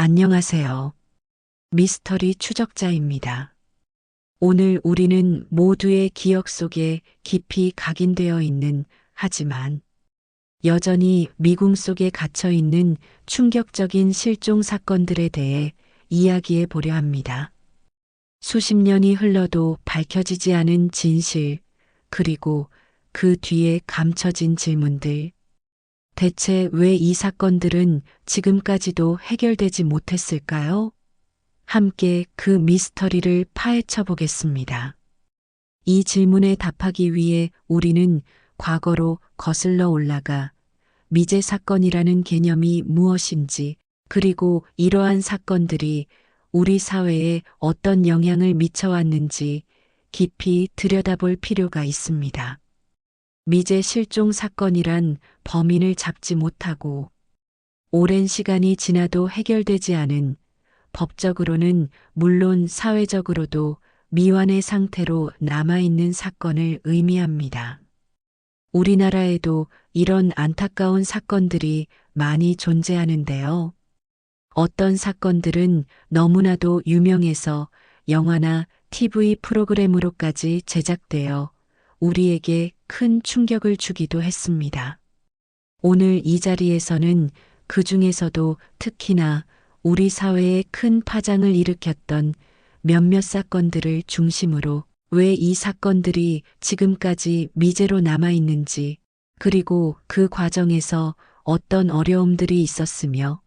안녕하세요. 미스터리 추적자입니다. 오늘 우리는 모두의 기억 속에 깊이 각인되어 있는 하지만 여전히 미궁 속에 갇혀 있는 충격적인 실종 사건들에 대해 이야기해 보려 합니다. 수십 년이 흘러도 밝혀지지 않은 진실, 그리고 그 뒤에 감춰진 질문들. 대체 왜 이 사건들은 지금까지도 해결되지 못했을까요? 함께 그 미스터리를 파헤쳐 보겠습니다. 이 질문에 답하기 위해 우리는 과거로 거슬러 올라가 미제 사건이라는 개념이 무엇인지 그리고 이러한 사건들이 우리 사회에 어떤 영향을 미쳐왔는지 깊이 들여다볼 필요가 있습니다. 미제 실종 사건이란 범인을 잡지 못하고 오랜 시간이 지나도 해결되지 않은 법적으로는 물론 사회적으로도 미완의 상태로 남아있는 사건을 의미합니다. 우리나라에도 이런 안타까운 사건들이 많이 존재하는데요. 어떤 사건들은 너무나도 유명해서 영화나 TV 프로그램으로까지 제작되어 우리에게 큰 충격을 주기도 했습니다. 오늘 이 자리에서는 그 중에서도 특히나 우리 사회에 큰 파장을 일으켰던 몇몇 사건들을 중심으로 왜 이 사건들이 지금까지 미제로 남아있는지 그리고 그 과정에서 어떤 어려움들이 있었으며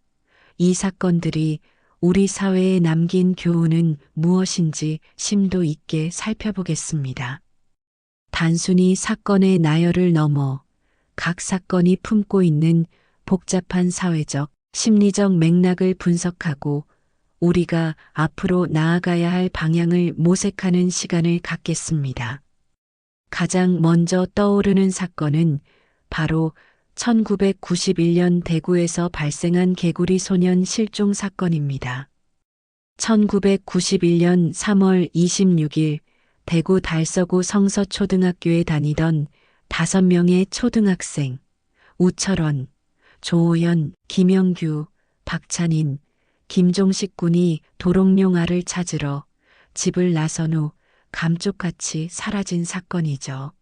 이 사건들이 우리 사회에 남긴 교훈은 무엇인지 심도 있게 살펴보겠습니다. 단순히 사건의 나열을 넘어 각 사건이 품고 있는 복잡한 사회적, 심리적 맥락을 분석하고 우리가 앞으로 나아가야 할 방향을 모색하는 시간을 갖겠습니다. 가장 먼저 떠오르는 사건은 바로 1991년 대구에서 발생한 개구리 소년 실종 사건입니다. 1991년 3월 26일 대구 달서구 성서초등학교에 다니던 다섯 명의 초등학생 우철원, 조호연, 김영규, 박찬인, 김종식 군이 도롱뇽아를 찾으러 집을 나선 후 감쪽같이 사라진 사건이죠.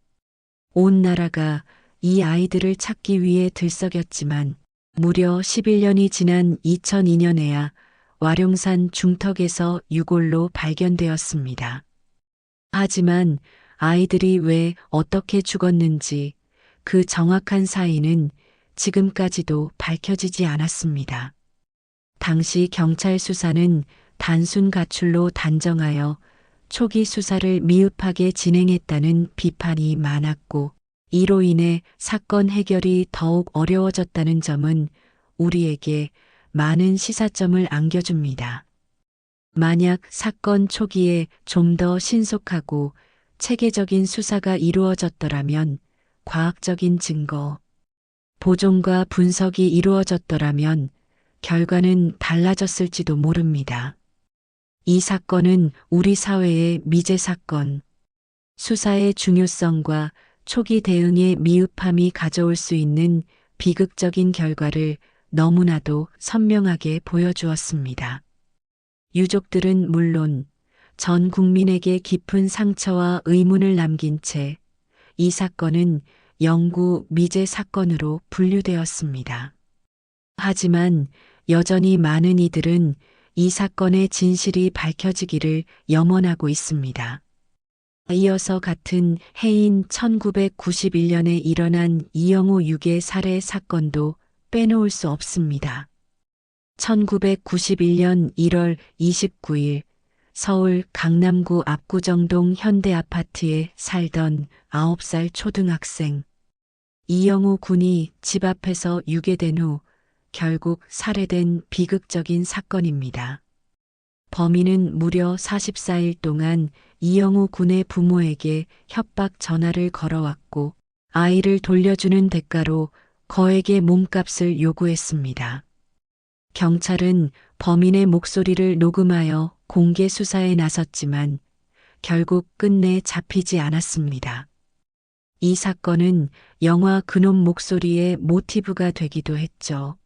온 나라가 이 아이들을 찾기 위해 들썩였지만 무려 11년이 지난 2002년에야 와룡산 중턱에서 유골로 발견되었습니다. 하지만 아이들이 왜 어떻게 죽었는지 그 정확한 사인은 지금까지도 밝혀지지 않았습니다. 당시 경찰 수사는 단순 가출로 단정하여 초기 수사를 미흡하게 진행했다는 비판이 많았고 이로 인해 사건 해결이 더욱 어려워졌다는 점은 우리에게 많은 시사점을 안겨줍니다. 만약 사건 초기에 좀 더 신속하고 체계적인 수사가 이루어졌더라면 과학적인 증거, 보존과 분석이 이루어졌더라면 결과는 달라졌을지도 모릅니다. 이 사건은 우리 사회의 미제 사건, 수사의 중요성과 초기 대응의 미흡함이 가져올 수 있는 비극적인 결과를 너무나도 선명하게 보여주었습니다. 유족들은 물론 전 국민에게 깊은 상처와 의문을 남긴 채 이 사건은 영구 미제 사건으로 분류되었습니다. 하지만 여전히 많은 이들은 이 사건의 진실이 밝혀지기를 염원하고 있습니다. 이어서 같은 해인 1991년에 일어난 이영호 유괴 살해 사건도 빼놓을 수 없습니다. 1991년 1월 29일 서울 강남구 압구정동 현대아파트에 살던 9살 초등학생 이영호 군이 집 앞에서 유괴된 후 결국 살해된 비극적인 사건입니다. 범인은 무려 44일 동안 이영호 군의 부모에게 협박 전화를 걸어왔고 아이를 돌려주는 대가로 거액의 몸값을 요구했습니다. 경찰은 범인의 목소리를 녹음하여 공개 수사에 나섰지만 결국 끝내 잡히지 않았습니다. 이 사건은 영화 그놈 목소리의 모티브가 되기도 했죠.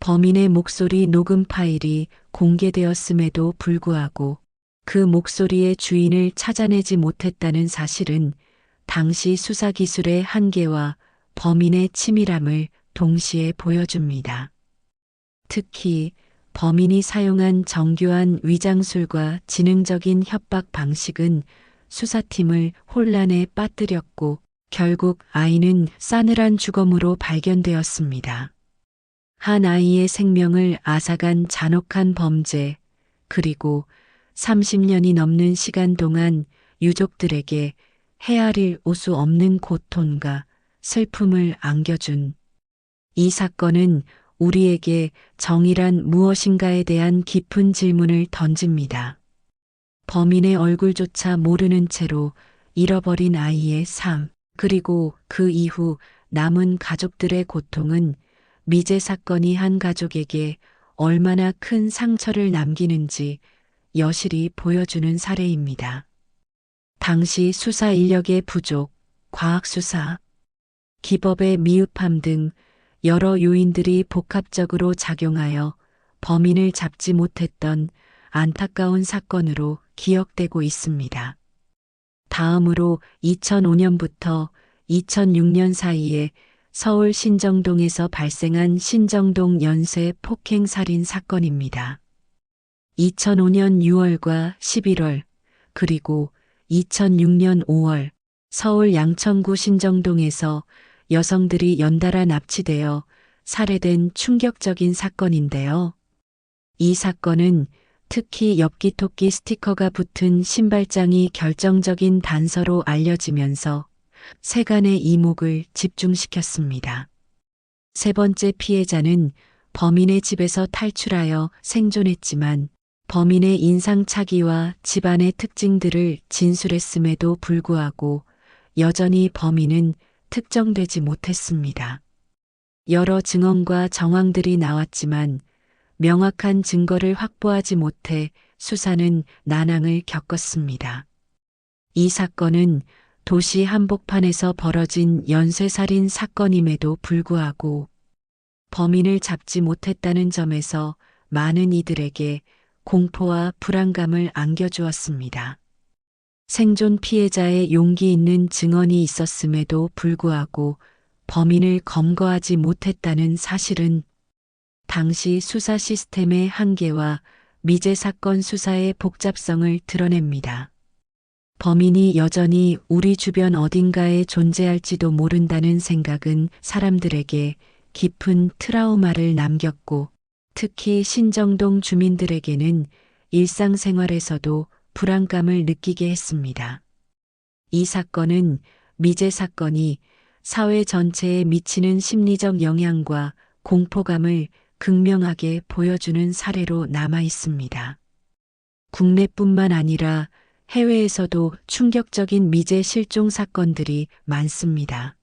범인의 목소리 녹음 파일이 공개되었음에도 불구하고 그 목소리의 주인을 찾아내지 못했다는 사실은 당시 수사 기술의 한계와 범인의 치밀함을 동시에 보여줍니다. 특히 범인이 사용한 정교한 위장술과 지능적인 협박 방식은 수사팀을 혼란에 빠뜨렸고 결국 아이는 싸늘한 주검으로 발견되었습니다. 한 아이의 생명을 앗아간 잔혹한 범죄, 그리고 30년이 넘는 시간 동안 유족들에게 헤아릴 수 없는 고통과 슬픔을 안겨준 이 사건은 우리에게 정의란 무엇인가에 대한 깊은 질문을 던집니다. 범인의 얼굴조차 모르는 채로 잃어버린 아이의 삶, 그리고 그 이후 남은 가족들의 고통은 미제 사건이 한 가족에게 얼마나 큰 상처를 남기는지 여실히 보여주는 사례입니다. 당시 수사 인력의 부족, 과학 수사, 기법의 미흡함 등 여러 요인들이 복합적으로 작용하여 범인을 잡지 못했던 안타까운 사건으로 기억되고 있습니다. 다음으로 2005년부터 2006년 사이에 서울 신정동에서 발생한 신정동 연쇄 폭행 살인 사건입니다. 2005년 6월과 11월, 그리고 2006년 5월 서울 양천구 신정동에서 여성들이 연달아 납치되어 살해된 충격적인 사건인데요. 이 사건은 특히 엽기토끼 스티커가 붙은 신발장이 결정적인 단서로 알려지면서 세간의 이목을 집중시켰습니다. 세 번째 피해자는 범인의 집에서 탈출하여 생존했지만 범인의 인상착의와 집안의 특징들을 진술했음에도 불구하고 여전히 범인은 특정되지 못했습니다. 여러 증언과 정황들이 나왔지만 명확한 증거를 확보하지 못해 수사는 난항을 겪었습니다. 이 사건은 도시 한복판에서 벌어진 연쇄살인 사건임에도 불구하고 범인을 잡지 못했다는 점에서 많은 이들에게 공포와 불안감을 안겨주었습니다. 생존 피해자의 용기 있는 증언이 있었음에도 불구하고 범인을 검거하지 못했다는 사실은 당시 수사 시스템의 한계와 미제 사건 수사의 복잡성을 드러냅니다. 범인이 여전히 우리 주변 어딘가에 존재할지도 모른다는 생각은 사람들에게 깊은 트라우마를 남겼고 특히 신정동 주민들에게는 일상생활에서도 불안감을 느끼게 했습니다. 이 사건은 미제 사건이 사회 전체에 미치는 심리적 영향과 공포감을 극명하게 보여주는 사례로 남아 있습니다. 국내뿐만 아니라 해외에서도 충격적인 미제 실종 사건들이 많습니다.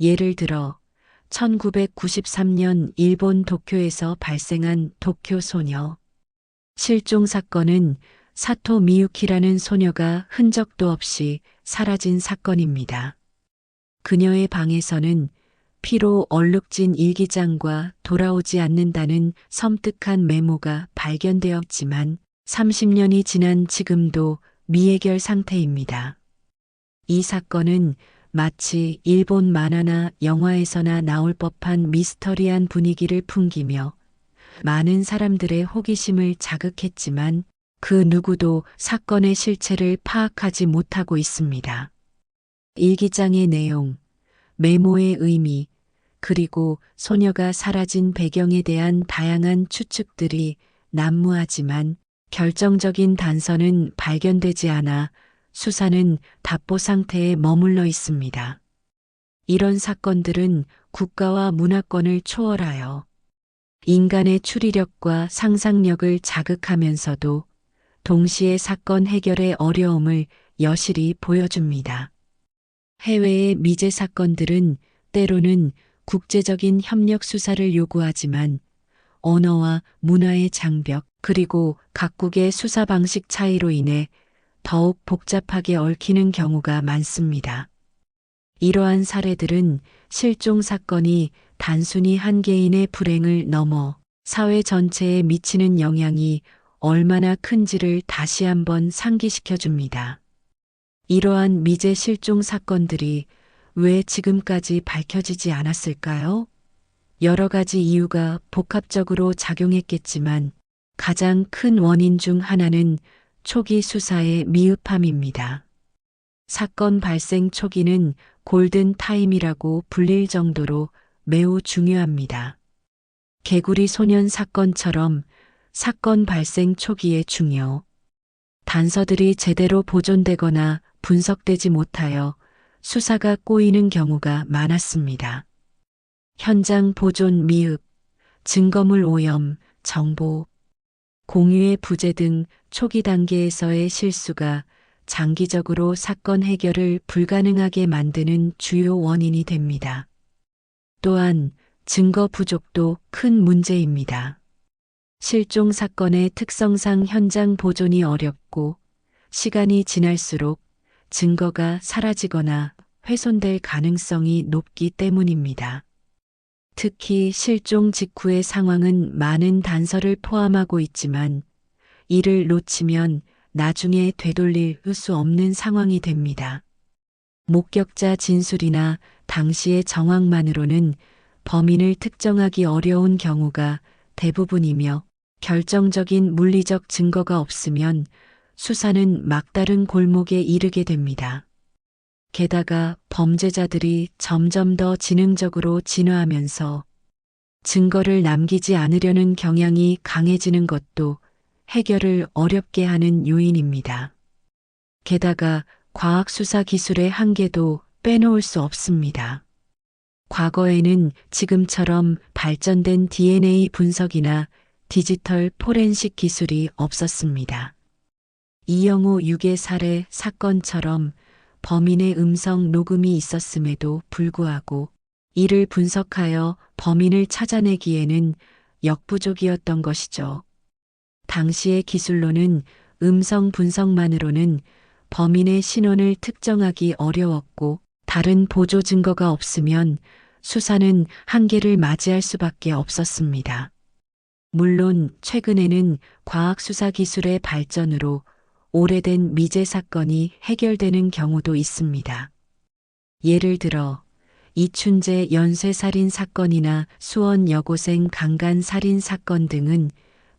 예를 들어 1993년 일본 도쿄에서 발생한 도쿄 소녀 실종 사건은 사토 미유키라는 소녀가 흔적도 없이 사라진 사건입니다. 그녀의 방에서는 피로 얼룩진 일기장과 돌아오지 않는다는 섬뜩한 메모가 발견되었지만 30년이 지난 지금도 미해결 상태입니다. 이 사건은 마치 일본 만화나 영화에서나 나올 법한 미스터리한 분위기를 풍기며 많은 사람들의 호기심을 자극했지만 그 누구도 사건의 실체를 파악하지 못하고 있습니다. 일기장의 내용, 메모의 의미, 그리고 소녀가 사라진 배경에 대한 다양한 추측들이 난무하지만 결정적인 단서는 발견되지 않아 수사는 답보 상태에 머물러 있습니다. 이런 사건들은 국가와 문화권을 초월하여 인간의 추리력과 상상력을 자극하면서도 동시에 사건 해결의 어려움을 여실히 보여줍니다. 해외의 미제 사건들은 때로는 국제적인 협력 수사를 요구하지만 언어와 문화의 장벽 그리고 각국의 수사 방식 차이로 인해 더욱 복잡하게 얽히는 경우가 많습니다. 이러한 사례들은 실종 사건이 단순히 한 개인의 불행을 넘어 사회 전체에 미치는 영향이 얼마나 큰지를 다시 한번 상기시켜 줍니다. 이러한 미제 실종 사건들이 왜 지금까지 밝혀지지 않았을까요? 여러 가지 이유가 복합적으로 작용했겠지만 가장 큰 원인 중 하나는 초기 수사의 미흡함입니다. 사건 발생 초기는 골든 타임이라고 불릴 정도로 매우 중요합니다. 개구리 소년 사건처럼 사건 발생 초기에 중요. 단서들이 제대로 보존되거나 분석되지 못하여 수사가 꼬이는 경우가 많았습니다. 현장 보존 미흡, 증거물 오염, 정보, 공유의 부재 등 초기 단계에서의 실수가 장기적으로 사건 해결을 불가능하게 만드는 주요 원인이 됩니다. 또한 증거 부족도 큰 문제입니다. 실종 사건의 특성상 현장 보존이 어렵고 시간이 지날수록 증거가 사라지거나 훼손될 가능성이 높기 때문입니다. 특히 실종 직후의 상황은 많은 단서를 포함하고 있지만 이를 놓치면 나중에 되돌릴 수 없는 상황이 됩니다. 목격자 진술이나 당시의 정황만으로는 범인을 특정하기 어려운 경우가 대부분이며 결정적인 물리적 증거가 없으면 수사는 막다른 골목에 이르게 됩니다. 게다가 범죄자들이 점점 더 지능적으로 진화하면서 증거를 남기지 않으려는 경향이 강해지는 것도 해결을 어렵게 하는 요인입니다. 게다가 과학수사 기술의 한계도 빼놓을 수 없습니다. 과거에는 지금처럼 발전된 DNA 분석이나 디지털 포렌식 기술이 없었습니다. 이영호 유괴 살해 사건처럼 범인의 음성 녹음이 있었음에도 불구하고 이를 분석하여 범인을 찾아내기에는 역부족이었던 것이죠. 당시의 기술로는 음성 분석만으로는 범인의 신원을 특정하기 어려웠고 다른 보조 증거가 없으면 수사는 한계를 맞이할 수밖에 없었습니다. 물론 최근에는 과학수사 기술의 발전으로 오래된 미제 사건이 해결되는 경우도 있습니다. 예를 들어 이춘재 연쇄살인 사건이나 수원 여고생 강간 살인 사건 등은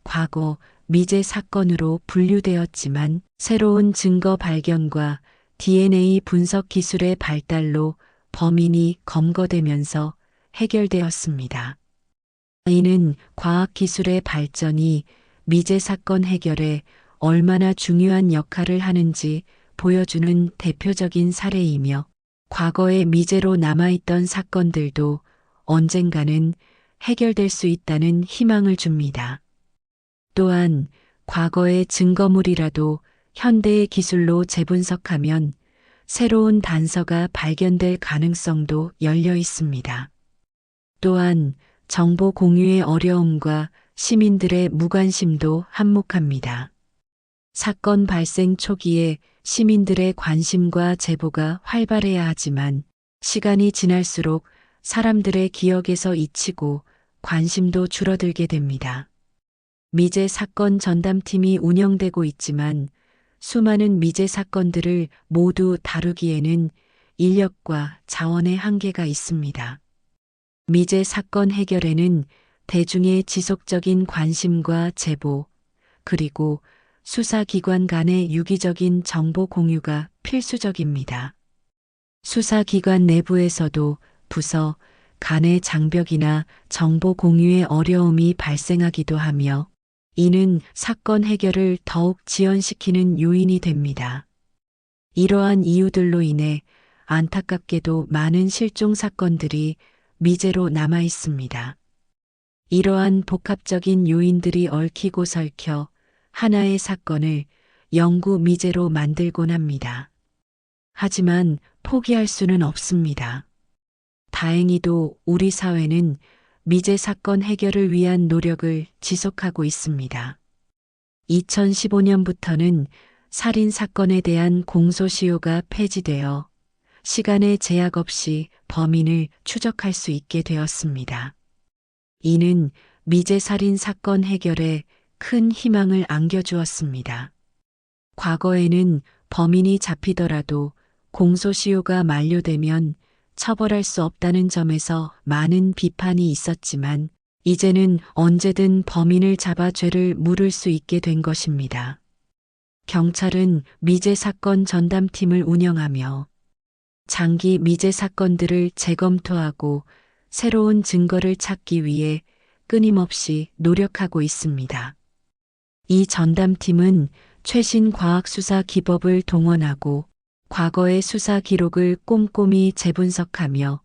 과거 미제 사건으로 분류되었지만 새로운 증거 발견과 DNA 분석 기술의 발달로 범인이 검거되면서 해결되었습니다. 이는 과학기술의 발전이 미제 사건 해결에 얼마나 중요한 역할을 하는지 보여주는 대표적인 사례이며 과거의 미제로 남아있던 사건들도 언젠가는 해결될 수 있다는 희망을 줍니다. 또한 과거의 증거물이라도 현대의 기술로 재분석하면 새로운 단서가 발견될 가능성도 열려 있습니다. 또한 정보 공유의 어려움과 시민들의 무관심도 한몫합니다. 사건 발생 초기에 시민들의 관심과 제보가 활발해야 하지만 시간이 지날수록 사람들의 기억에서 잊히고 관심도 줄어들게 됩니다. 미제 사건 전담팀이 운영되고 있지만 수많은 미제 사건들을 모두 다루기에는 인력과 자원의 한계가 있습니다. 미제 사건 해결에는 대중의 지속적인 관심과 제보, 그리고 수사기관 간의 유기적인 정보 공유가 필수적입니다. 수사기관 내부에서도 부서 간의 장벽이나 정보 공유의 어려움이 발생하기도 하며 이는 사건 해결을 더욱 지연시키는 요인이 됩니다. 이러한 이유들로 인해 안타깝게도 많은 실종 사건들이 미제로 남아 있습니다. 이러한 복합적인 요인들이 얽히고 설켜 하나의 사건을 영구 미제로 만들곤 합니다. 하지만 포기할 수는 없습니다. 다행히도 우리 사회는 미제 사건 해결을 위한 노력을 지속하고 있습니다. 2015년부터는 살인 사건에 대한 공소시효가 폐지되어 시간의 제약 없이 범인을 추적할 수 있게 되었습니다. 이는 미제 살인 사건 해결에 큰 희망을 안겨주었습니다. 과거에는 범인이 잡히더라도 공소시효가 만료되면 처벌할 수 없다는 점에서 많은 비판이 있었지만 이제는 언제든 범인을 잡아 죄를 물을 수 있게 된 것입니다. 경찰은 미제 사건 전담팀을 운영하며 장기 미제 사건들을 재검토하고 새로운 증거를 찾기 위해 끊임없이 노력하고 있습니다. 이 전담팀은 최신 과학수사 기법을 동원하고 과거의 수사 기록을 꼼꼼히 재분석하며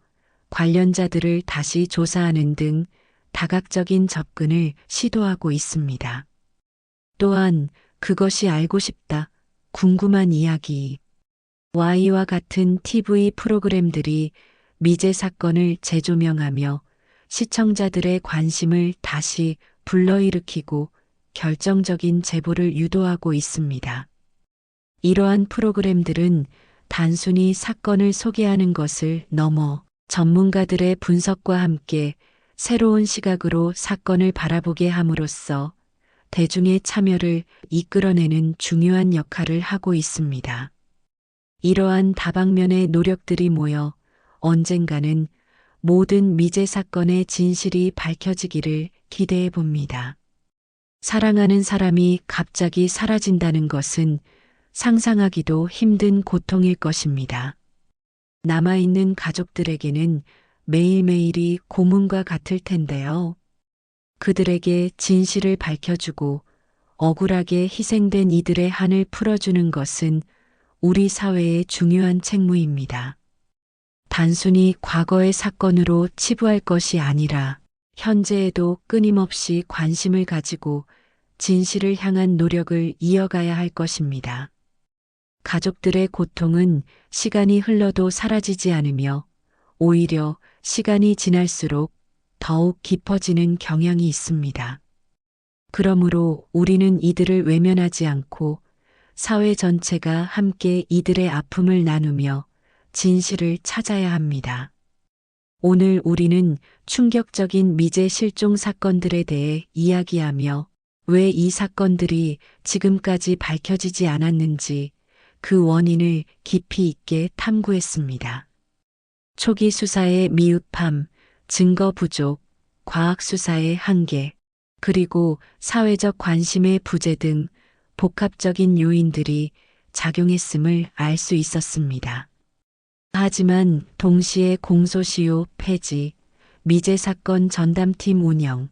관련자들을 다시 조사하는 등 다각적인 접근을 시도하고 있습니다. 또한 그것이 알고 싶다, 궁금한 이야기. Y와 같은 TV 프로그램들이 미제 사건을 재조명하며 시청자들의 관심을 다시 불러일으키고 결정적인 제보를 유도하고 있습니다. 이러한 프로그램들은 단순히 사건을 소개하는 것을 넘어 전문가들의 분석과 함께 새로운 시각으로 사건을 바라보게 함으로써 대중의 참여를 이끌어내는 중요한 역할을 하고 있습니다. 이러한 다방면의 노력들이 모여 언젠가는 모든 미제 사건의 진실이 밝혀지기를 기대해 봅니다. 사랑하는 사람이 갑자기 사라진다는 것은 상상하기도 힘든 고통일 것입니다. 남아있는 가족들에게는 매일매일이 고문과 같을 텐데요. 그들에게 진실을 밝혀주고 억울하게 희생된 이들의 한을 풀어주는 것은 우리 사회의 중요한 책무입니다. 단순히 과거의 사건으로 치부할 것이 아니라 현재에도 끊임없이 관심을 가지고 진실을 향한 노력을 이어가야 할 것입니다. 가족들의 고통은 시간이 흘러도 사라지지 않으며 오히려 시간이 지날수록 더욱 깊어지는 경향이 있습니다. 그러므로 우리는 이들을 외면하지 않고 사회 전체가 함께 이들의 아픔을 나누며 진실을 찾아야 합니다. 오늘 우리는 충격적인 미제 실종 사건들에 대해 이야기하며 왜 이 사건들이 지금까지 밝혀지지 않았는지 그 원인을 깊이 있게 탐구했습니다. 초기 수사의 미흡함, 증거 부족, 과학 수사의 한계, 그리고 사회적 관심의 부재 등 복합적인 요인들이 작용했음을 알 수 있었습니다. 하지만 동시에 공소시효 폐지, 미제 사건 전담팀 운영,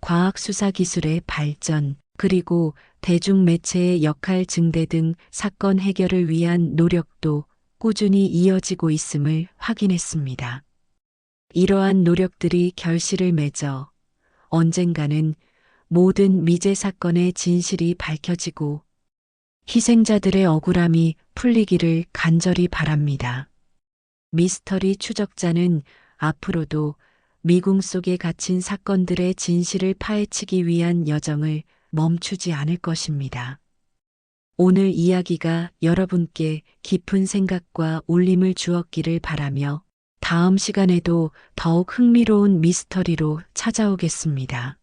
과학 수사 기술의 발전, 그리고 대중매체의 역할 증대 등 사건 해결을 위한 노력도 꾸준히 이어지고 있음을 확인했습니다. 이러한 노력들이 결실을 맺어 언젠가는 모든 미제 사건의 진실이 밝혀지고 희생자들의 억울함이 풀리기를 간절히 바랍니다. 미스터리 추적자는 앞으로도 미궁 속에 갇힌 사건들의 진실을 파헤치기 위한 여정을 멈추지 않을 것입니다. 오늘 이야기가 여러분께 깊은 생각과 울림을 주었기를 바라며 다음 시간에도 더욱 흥미로운 미스터리로 찾아오겠습니다.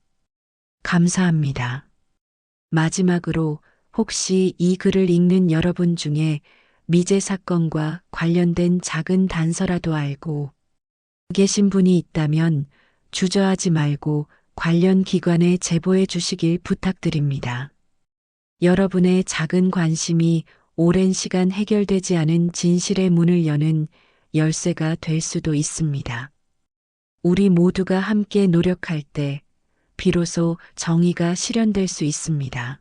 감사합니다. 마지막으로 혹시 이 글을 읽는 여러분 중에 미제 사건과 관련된 작은 단서라도 알고 계신 분이 있다면 주저하지 말고 관련 기관에 제보해 주시길 부탁드립니다. 여러분의 작은 관심이 오랜 시간 해결되지 않은 진실의 문을 여는 열쇠가 될 수도 있습니다. 우리 모두가 함께 노력할 때 비로소 정의가 실현될 수 있습니다.